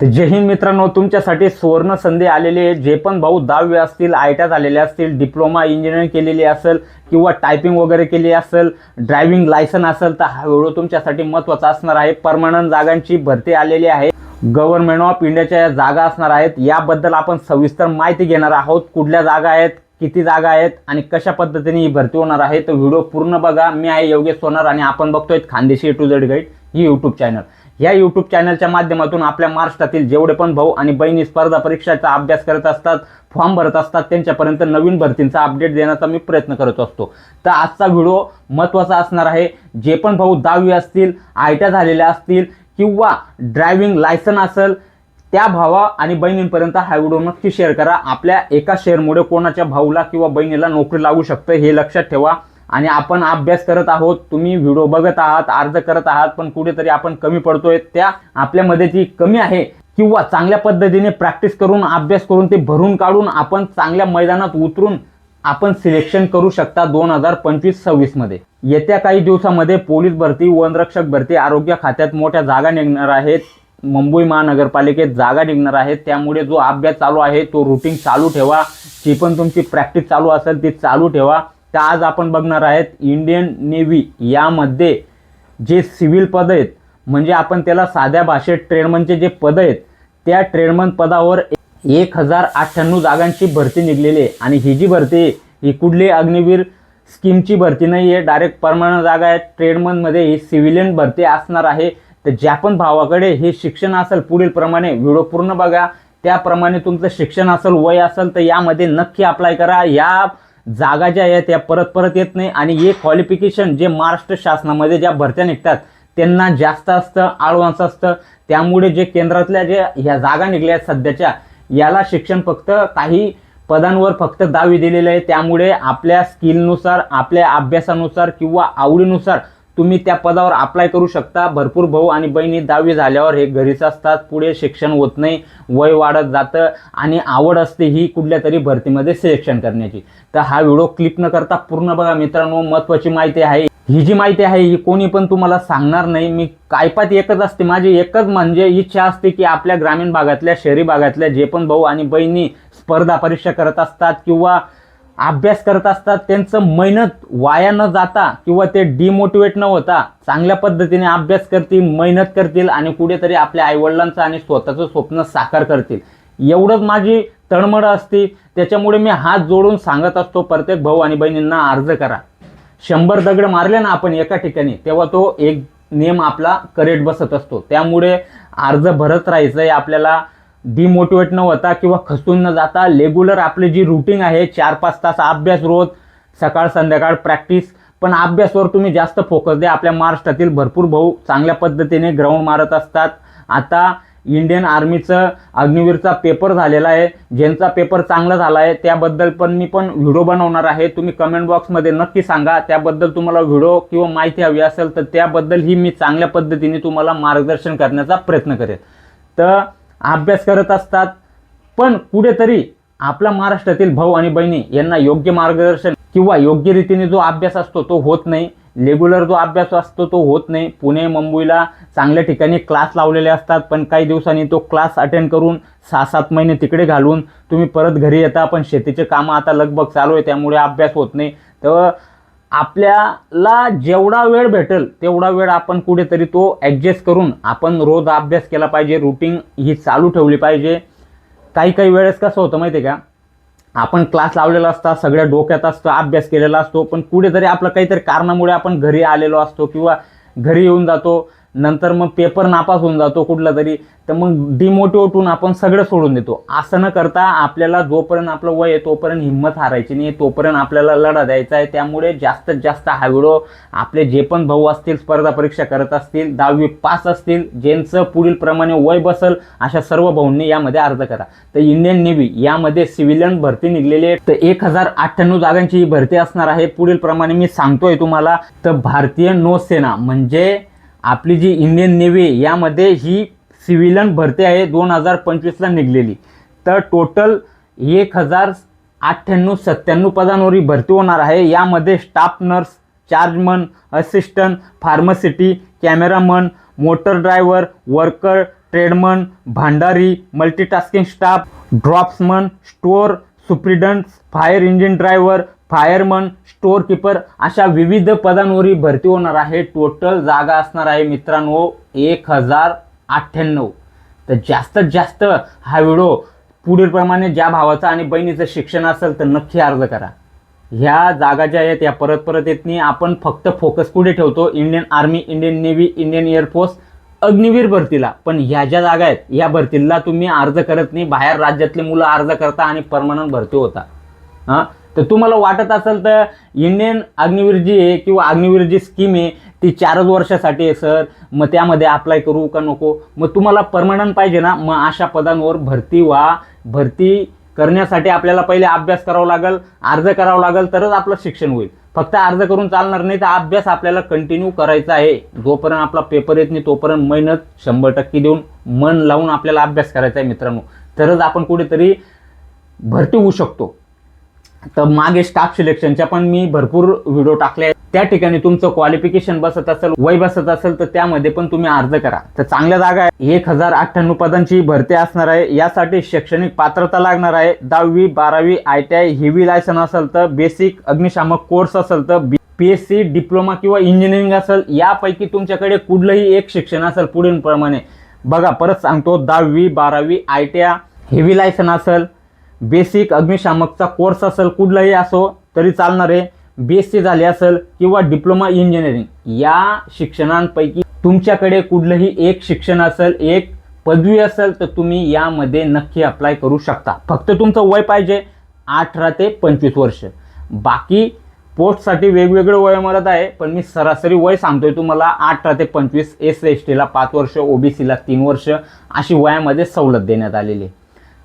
तर जय हिंद मित्रांनो तुमच्यासाठी सुवर्ण संधी आलेली आहे. जे पण भाऊ दहावी असतील आय टी झालेले असतील डिप्लोमा इंजिनिअरिंग केलेली असेल किंवा टायपिंग वगैरे केली असेल ड्रायव्हिंग लायसन असेल तर हा व्हिडिओ तुमच्यासाठी महत्त्वाचा असणार आहे. परमनंट जागांची भरती आलेली आहे. गव्हर्नमेंट ऑफ इंडियाच्या या जागा असणार आहेत. याबद्दल आपण सविस्तर माहिती घेणार आहोत. कुठल्या जागा आहेत किती जागा आहेत आणि कशा पद्धतीने ही भरती होणार आहे. तर व्हिडिओ पूर्ण बघा. मी आहे योगेश सोनार आणि आपण बघतोय Khandeshi A to Z guide he YouTube channel या यूट्यूब चॅनलच्या माध्यमातून आपल्या महाराष्ट्रातील जेवढे पण भाऊ आणि बहिणी स्पर्धा परीक्षाचा अभ्यास करत असतात फॉर्म भरत असतात त्यांच्यापर्यंत नवीन भरतींचा अपडेट देण्याचा मी प्रयत्न करत असतो. तर आजचा व्हिडिओ महत्त्वाचा असणार आहे जे पण भाऊ दहावी असतील आयट्या झालेल्या असतील किंवा ड्रायव्हिंग लायसन असेल त्या भावा आणि बहिणींपर्यंत हा व्हिडिओ नक्की शेअर करा. आपल्या एका शेअरमुळे कोणाच्या भाऊला किंवा बहिणीला नोकरी लागू शकतं हे लक्षात ठेवा. आणि आपण अभ्यास करत आहोत तुम्ही व्हिडिओ बघत आहात अर्ज करत आहात पण कुठेतरी आपण कमी पडतोय त्या आपल्यामध्ये जी कमी आहे. किंवा चांगल्या पद्धतीने प्रॅक्टिस करून अभ्यास करून ते भरून काढून आपण चांगल्या मैदानात उतरून आपण सिलेक्शन करू शकता दोन हजार पंचवीस सव्वीसमध्ये येत्या काही दिवसामध्ये पोलीस भरती वनरक्षक भरती आरोग्य खात्यात मोठ्या जागा निघणार आहेत. मुंबई महानगरपालिकेत जागा निघणार आहेत. त्यामुळे जो अभ्यास चालू आहे तो रुटीन चालू ठेवा. जी पण तुमची प्रॅक्टिस चालू असेल ती चालू ठेवा. तर आज आपण बघणार आहेत इंडियन नेव्ही यामध्ये जे सिव्हिल पद आहेत म्हणजे आपण त्याला साध्या भाषेत ट्रेडमनचे जे पद आहेत त्या ट्रेडमन पदावर एक हजार अठ्ठ्याण्णव जागांची भरती निघलेली आहे. आणि ही जी भरती आहे, ही कुठली अग्निवीर स्कीमची भरती नाही आहे. डायरेक्ट परमानंट जागा आहे. ट्रेडमनमध्ये ही सिव्हिलियन भरती असणार आहे. तर ज्या पण भावाकडे हे शिक्षण असेल पुढील प्रमाणे व्हिडिओ पूर्ण बघा. त्याप्रमाणे तुमचं शिक्षण असेल वय असेल तर यामध्ये नक्की अप्लाय करा. या जागा ज्या आहेत त्या परत परत येत नाही. आणि हे क्वालिफिकेशन जे महाराष्ट्र शासनामध्ये ज्या भरत्या निघतात त्यांना जास्त असतं ॲडव्हान्स असतं. त्यामुळे जे केंद्रातल्या जे ह्या जागा निघल्या आहेत सध्याच्या याला शिक्षण फक्त काही पदांवर फक्त दावे दिलेले आहे. त्यामुळे आपल्या स्किलनुसार आपल्या अभ्यासानुसार किंवा आवडीनुसार तुम्ही त्या पदावर अप्लाय करू शकता. भरपूर भाऊ आणि बहिणी दहावी झाल्यावर हे घरीच असतात. पुढे शिक्षण होत नाही. वय वाढत जातं आणि आवड असते ही कुठल्या तरी भरतीमध्ये सिलेक्शन करण्याची. तर हा व्हिडिओ क्लिक न करता पूर्ण बघा मित्रांनो. महत्त्वाची माहिती आहे. ही जी माहिती आहे ही कोणी पण तुम्हाला सांगणार नाही. मी कायपात एकच असते. माझी एकच म्हणजे इच्छा असते की आपल्या ग्रामीण भागातल्या शहरी भागातल्या जे पण भाऊ आणि बहिणी स्पर्धा परीक्षा करत असतात किंवा अभ्यास करत असतात त्यांचं मेहनत वाया न जाता किंवा ते डिमोटिवेट न होता चांगल्या पद्धतीने अभ्यास करतील मेहनत करतील आणि कुठेतरी आपल्या आईवडिलांचं आणि स्वतःचं स्वप्न साकार करतील. एवढंच माझी तळमळ असते. त्याच्यामुळे मी हात जोडून सांगत असतो प्रत्येक भाऊ आणि बहिणींना अर्ज करा. शंभर दगड मारले ना आपण एका ठिकाणी तेव्हा तो एक नियम आपला करेक्ट बसत असतो. त्यामुळे अर्ज भरत राहायचं आहे आपल्याला. डिमोटिवेट न होता किंवा खसून न जाता रेग्युलर आपली जी रुटीन आहे चार पाच तास अभ्यास रोज सकाळ संध्याकाळ प्रॅक्टिस पण अभ्यासवर तुम्ही जास्त फोकस द्या. आपल्या महाराष्ट्रातील भरपूर भाऊ चांगल्या पद्धतीने ग्राउंड मारत असतात. आता इंडियन आर्मीचं अग्निवीरचा पेपर झालेला आहे. ज्यांचा पेपर चांगला झाला आहे त्याबद्दल पण मी पण व्हिडिओ बनवणार आहे. तुम्ही कमेंट बॉक्समध्ये नक्की सांगा. त्याबद्दल तुम्हाला व्हिडिओ किंवा माहिती हवी असेल तर त्याबद्दलही मी चांगल्या पद्धतीने तुम्हाला मार्गदर्शन करण्याचा प्रयत्न करेन. तर अभ्यास करत असतात. पण कुठेतरी आपल्या महाराष्ट्रातील भाऊ आणि बहिणी यांना योग्य मार्गदर्शन किंवा योग्य रीतीने जो अभ्यास असतो तो होत नाही. रेग्युलर जो अभ्यास असतो तो होत नाही. पुणे मुंबईला चांगल्या ठिकाणी क्लास लावलेले असतात. पण काही दिवसांनी तो क्लास अटेंड करून सहा सात महिने तिकडे घालून तुम्ही परत घरी येता. पण शेतीचे कामं आता लगभग चालू आहे. त्यामुळे अभ्यास होत नाही. तर आपल्याला जेवढा वेळ भेटेल तेवढा वेळ आपण कुठेतरी तो ॲडजस्ट करून आपण रोज अभ्यास केला पाहिजे रुटीन ही चालू ठेवली पाहिजे. काही काही वेळेस कसं होतं माहिती आहे का? आपण क्लास लावलेला असता सगळ्या डोक्यात असतं अभ्यास केलेला असतो पण कुठेतरी आपलं काहीतरी कारणामुळे आपण घरी आलेलो असतो किंवा घरी येऊन जातो. नंतर मग पेपर नापास होऊन जातो कुठला तरी तर मग डिमोटिवेटून आपण सगळं सोडून देतो. असं न करता आपल्याला जोपर्यंत आपलं वय आहे तोपर्यंत हिंमत हारायची नाही तोपर्यंत आपल्याला लढा द्यायचा आहे. त्यामुळे जास्तीत जास्त हा व्हिडिओ आपले जे पण भाऊ असतील स्पर्धा परीक्षा करत असतील दहावी पास असतील ज्यांचं पुढील प्रमाणे वय बसल अशा सर्व भाऊंनी यामध्ये अर्ज करा. तर इंडियन नेव्ही यामध्ये सिव्हिलियन भरती निघलेली आहे. तर एक हजार अठ्ठ्याण्णव जागांची ही भरती असणार आहे. पुढील प्रमाणे मी सांगतोय तुम्हाला. तर भारतीय नौसेना म्हणजे आपली जी इंडियन नेव्ही यामध्ये ही सिव्हिलन भरती आहे दोन हजार पंचवीसला निघलेली. तर टोटल एक हजार अठ्ठ्याण्णव सत्त्याण्णव पदांवर ही भरती होणार आहे. यामध्ये staff nurse chargeman assistant pharmacist cameraman motor driver worker tradesman भांडारी multitasking staff draughtsman store superintendent fire engine driver fireman store keeper अशा विविध पदांवरही भरती होणार आहे. टोटल जागा असणार आहे मित्रांनो एक हजार अठ्ठ्याण्णव. तर जास्तीत जास्त हा व्हिडिओ पुढीलप्रमाणे ज्या भावाचं आणि बहिणीचं शिक्षण असेल तर नक्की अर्ज करा. ह्या जागा ज्या आहेत या परत परत येत नाही. आपण फक्त फोकस कुठे ठेवतो? Indian army Indian navy Indian air force Agniveer भरतीला. पण ह्या ज्या जागा आहेत या भरतीला तुम्ही अर्ज करत नाही. बाहेर राज्यातले मुलं अर्ज करता आणि परमनंट भरती होता. हां? तर तुम्हाला वाटत असेल तर इंडियन अग्निवीर जी आहे किंवा अग्निवीर जी स्कीम आहे ती चारच वर्षासाठी आहे सर मग त्यामध्ये अप्लाय करू का नको? मग तुम्हाला परमनंट पाहिजे ना मग अशा पदांवर भरती व्हा. भरती करण्यासाठी आपल्याला पहिले अभ्यास करावा लागेल अर्ज करावा लागेल तरच आपलं शिक्षण होईल. फक्त अर्ज करून चालणार नाही तर अभ्यास आपल्याला कंटिन्यू करायचा आहे. जोपर्यंत आपला पेपर येत नाही तोपर्यंत मेहनत शंभर टक्के देऊन मन लावून आपल्याला अभ्यास करायचा आहे मित्रांनो. तरच आपण कुठेतरी भरती होऊ शकतो. तर मागे स्टाफ सिलेक्शनच्या पण मी भरपूर व्हिडिओ टाकले. आहेत त्या ठिकाणी तुमचं क्वालिफिकेशन बसत असेल वय बसत असेल तर त्यामध्ये पण तुम्ही अर्ज करा. तर चांगल्या जागा आहे. एक हजार अठ्ठ्याण्णव पदांची भरती असणार आहे. यासाठी शैक्षणिक पात्रता लागणार आहे. दहावी बारावी I T I heavy licence असेल तर बेसिक अग्निशामक कोर्स असेल तर पी एस सी डिप्लोमा किंवा इंजिनिअरिंग असेल यापैकी तुमच्याकडे कुठलंही एक शिक्षण असेल पुढीलप्रमाणे. बघा परत सांगतो. दहावी बारावी I T I heavy licence असेल बेसिक अग्निशामकचा कोर्स असेल कुठलाही असो तरी चालणार आहे बी एस सी झाले असेल किंवा डिप्लोमा इंजिनिअरिंग या शिक्षणांपैकी तुमच्याकडे कुठलंही एक शिक्षण असेल एक पदवी असेल तर तुम्ही यामध्ये नक्की अप्लाय करू शकता. फक्त तुमचं वय पाहिजे अठरा ते पंचवीस वर्ष. बाकी पोस्टसाठी वेगवेगळं वय मरत आहे पण मी सरासरी वय सांगतोय तुम्हाला अठरा ते पंचवीस एस एस टीला पाच वर्ष ओबीसीला तीन वर्ष अशी वयामध्ये सवलत देण्यात आलेली आहे.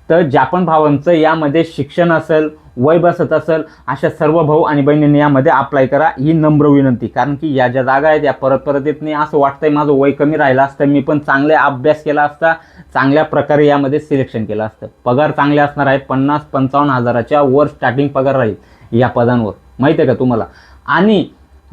तर ज्या पण भावांचं यामध्ये शिक्षण असेल वय बसत असेल अशा सर्व भाऊ आणि बहिणींनी यामध्ये अप्लाय करा ही नम्र विनंती. कारण की या ज्या जागा आहेत या परत परत येत नाही. असं वाटतंय माझं वय कमी राहिलं असतं मी पण चांगले अभ्यास केला असता चांगल्या प्रकारे यामध्ये सिलेक्शन केलं असतं. पगार चांगले असणार आहे पन्नास पंचावन्न हजाराच्या वर स्टार्टिंग पगार राहील या पदांवर. माहीत आहे का तुम्हाला? आणि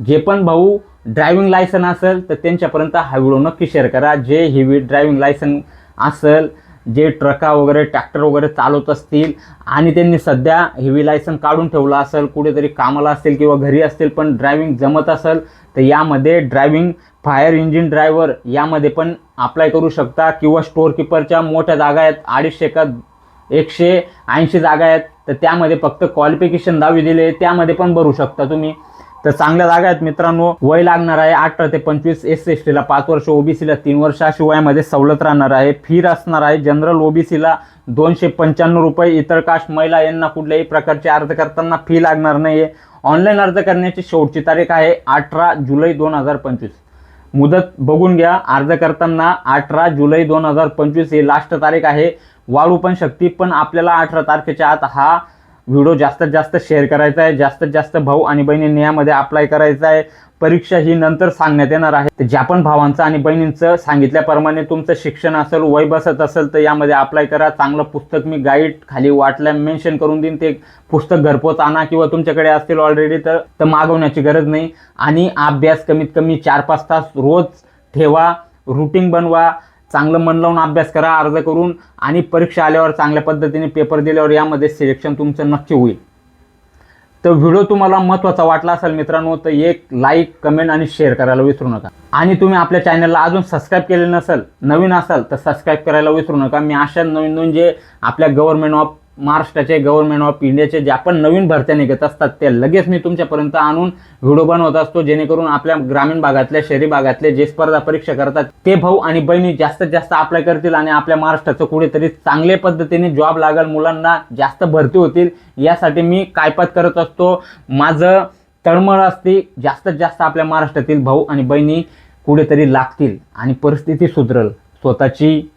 जे पण भाऊ ड्रायव्हिंग लायसन असेल तर त्यांच्यापर्यंत हा व्हिडिओ नक्की शेअर करा. जे हेवी ड्रायव्हिंग लायसन असेल जे ट्रका वगैरे ट्रॅक्टर वगैरे चालवत असतील आणि त्यांनी सध्या हेवी लायसन काढून ठेवलं असेल कुठेतरी कामाला असतील किंवा घरी असतील पण ड्रायव्हिंग जमत असेल तर यामध्ये ड्रायव्हिंग फायर इंजिन ड्रायव्हर यामध्ये पण अप्लाय करू शकता किंवा स्टोअर किपरच्या मोठ्या जागा आहेत अडीचशे का एकशे ऐंशी जागा आहेत तर त्यामध्ये फक्त क्वालिफिकेशन दहावी दिले त्यामध्ये पण भरू शकता तुम्ही. तर चांगल्या जागा आहेत मित्रांनो. वय लागणार आहे अठरा ते पंचवीस एस एस टीला पाच वर्ष ओबीसीला तीन वर्ष अशी वयामध्ये सवलत राहणार आहे. फी असणार आहे. जनरल ओबीसीला दोनशे पंच्याण्णव रुपये. इतर कास्ट महिला यांना कुठल्याही प्रकारचे अर्ज करताना फी लागणार नाही आहे ऑनलाईन अर्ज करण्याची शेवटची तारीख आहे अठरा जुलै दोन हजार पंचवीस. मुदत बघून घ्या. अर्ज करताना अठरा जुलै दोन हजार पंचवीस ही लास्ट तारीख आहे. वाढू पण शकते पण आपल्याला अठरा तारखेच्या आत हा व्हिडिओ जास्तीत जास्त शेअर करायचा आहे जास्तीत जास्त भाऊ आणि बहिणींनी यामध्ये अप्लाय करायचा आहे. परीक्षा ही नंतर सांगण्यात येणार आहे. तर ज्या पण भावांचं आणि बहिणींचं सांगितल्याप्रमाणे तुमचं शिक्षण असेल वय बसत असेल तर यामध्ये अप्लाय करा. चांगलं पुस्तक मी गाईड खाली वाटल्या मेन्शन करून देईन. ते पुस्तक घरपोच आणा किंवा तुमच्याकडे असतील ऑलरेडी तर तर मागवण्याची गरज नाही. आणि अभ्यास कमीत कमी चार पाच तास रोज ठेवा रुटीन बनवा. चांगलं मन लावून अभ्यास करा अर्ज करून आणि परीक्षा आल्यावर चांगल्या पद्धतीने पेपर दिल्यावर यामध्ये सिलेक्शन तुमचं नक्की होईल. तर व्हिडिओ तुम्हाला महत्त्वाचा वाटला असेल मित्रांनो तर एक लाईक कमेंट आणि शेअर करायला विसरू नका. आणि तुम्ही आपल्या चॅनलला अजून सबस्क्राईब केले नसेल नवीन असाल तर सबस्क्राईब करायला विसरू नका. मी अशा नवीन नवीन जे आपल्या गव्हर्नमेंट ऑफ महाराष्ट्राचे गव्हर्नमेंट ऑफ इंडियाचे ज्या पण नवीन भरत्या निघत असतात ते लगेच मी तुमच्यापर्यंत आणून व्हिडिओ बनवत असतो जेणेकरून आपल्या ग्रामीण भागातल्या शहरी भागातले जे स्पर्धा परीक्षा करतात ते भाऊ आणि बहिणी जास्तीत जास्त अप्लाय करतील आणि आपल्या महाराष्ट्राचं कुठेतरी चांगल्या पद्धतीने जॉब लागेल मुलांना जास्त भरती होतील. यासाठी मी कायपात करत असतो. माझं तळमळ असते जास्तीत जास्त आपल्या महाराष्ट्रातील भाऊ आणि बहिणी कुठेतरी लागतील आणि परिस्थिती सुधरल. स्वतःची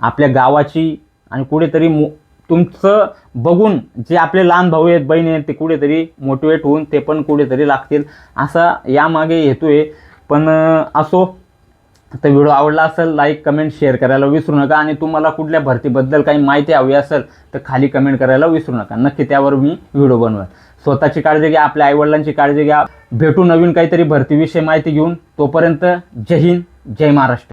आपल्या गावाची आणि कुठेतरी मु तुमचं बघून जे आपले लहान भाऊ आहेत बहिणी आहेत ते कुठेतरी मोटिवेट होऊन ते पण कुठेतरी लागतील. असा यामागे हेतू आहे. पण असो तर व्हिडिओ आवडला असेल लाईक कमेंट शेअर करायला विसरू नका. आणि तुम्हाला कुठल्या भरतीबद्दल काही माहिती हवी असेल तर खाली कमेंट करायला विसरू नका. नक्की त्यावर मी व्हिडिओ बनवेन स्वतःची काळजी घ्या आपल्या आईवडिलांची काळजी घ्या. भेटू नवीन काहीतरी भरतीविषयी माहिती घेऊन तोपर्यंत जय हिंद जय महाराष्ट्र.